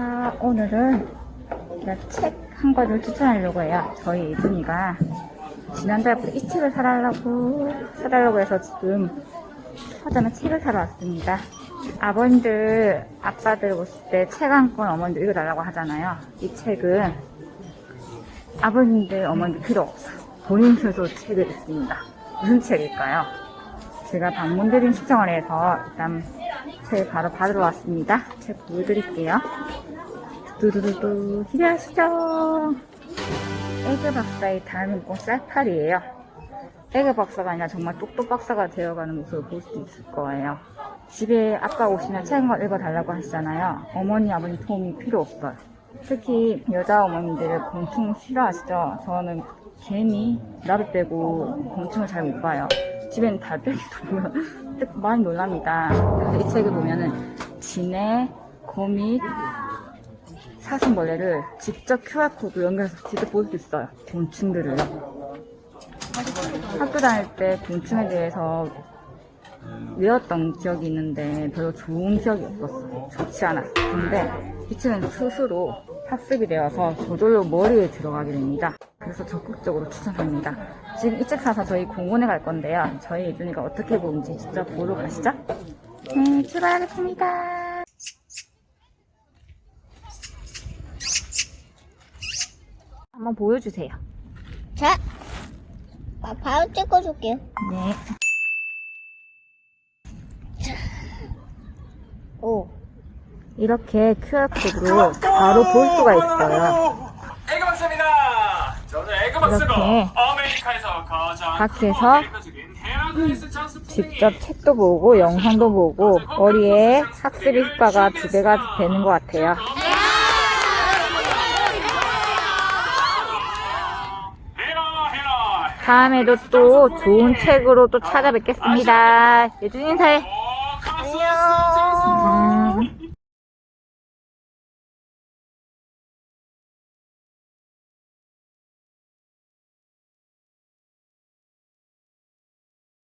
자, 오늘은 책 한 권을 추천하려고 해요. 저희 예준이가 지난달부터 이 책을 사달라고, 사달라고 해서 지금 서점에 책을 사러 왔습니다. 아버님들, 아빠들 오실 때 책 한 권 어머니들 읽어달라고 하잖아요. 이 책은 아버님들, 어머니들 필요 없어. 본인 스스로 책을 읽습니다. 무슨 책일까요? 제가 방문드린 신청을 해서 일단 책 바로 받으러 왔습니다. 책 보여드릴게요. 두두두두 기대하시죠. 에그 박사의 닮은 꽃 쌀팔이에요. 에그 박사가 아니라 정말 똑똑 박사가 되어가는 모습을 볼 수 있을 거예요. 집에 아빠 오시면 책한권 읽어달라고 하시잖아요. 어머니, 아버님 도움이 필요 없어요. 특히 여자 어머님들 곤충 싫어하시죠? 저는 괜히 나를 빼고 곤충을 잘 못 봐요. 집에는 달팽이도 보면 많이 놀랍니다. 이 책을 보면은 진해, 거미, 사슴벌레를 직접 QR코드 연결해서 직접 볼 수 있어요. 곤충들을요. 학교 다닐 때 곤충에 대해서 외웠던 기억이 있는데 별로 좋은 기억이 없었어. 좋지 않았어. 근데 이 책은 스스로 학습이 되어서 저절로 머리에 들어가게 됩니다. 그래서 적극적으로 추천합니다. 지금 이책 사서 저희 공원에 갈 건데요. 저희 예준이가 어떻게 보는지 직접 보러 가시죠. 네, 출발하겠습니다. 한번 보여주세요. 자, 아, 바로 찍어줄게요. 네. 오. 이렇게 QR코드로 바로 볼 수가 있어요. 에그 박사입니다. 이렇게 밖에서 직접 책도 보고 영상도 보고 머리에 학습의 효과가 두 배가 되는 것 같아요. 다음에도 또 좋은 책으로 또 찾아뵙겠습니다. 예준 인사해. 안녕. 음.